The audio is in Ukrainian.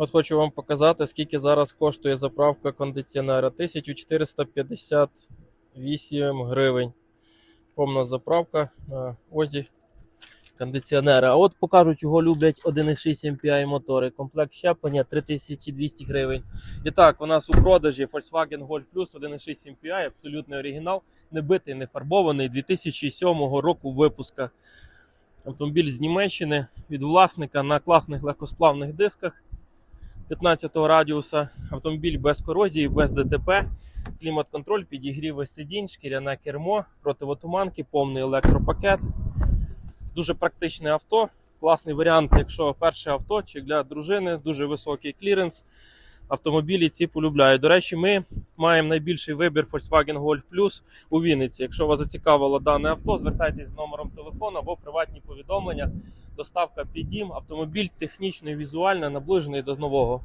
От хочу вам показати, скільки зараз коштує заправка кондиціонера. 1458 гривень. Повна заправка на озі кондиціонера. А от покажу, чого люблять 1,6 MPI мотори. Комплект щеплення 3200 гривень. І так, у нас у продажі Volkswagen Golf Plus 1,6 MPI, абсолютний оригінал, не битий, не фарбований 2007 року випуска. Автомобіль з Німеччини від власника на класних легкосплавних дисках 15 радіуса. Автомобіль без корозії, без ДТП, клімат-контроль, підігріви сидінь, шкіряне кермо, противотуманки, повний електропакет. Дуже практичне авто. Класний варіант, якщо перше авто чи для дружини, дуже високий кліренс. Автомобілі ці полюбляють. До речі, ми маємо найбільший вибір Volkswagen Golf Plus у Вінниці. Якщо вас зацікавило дане авто, звертайтесь з номером телефону або приватні повідомлення. Доставка під дім, автомобіль технічно і візуально наближений до нового.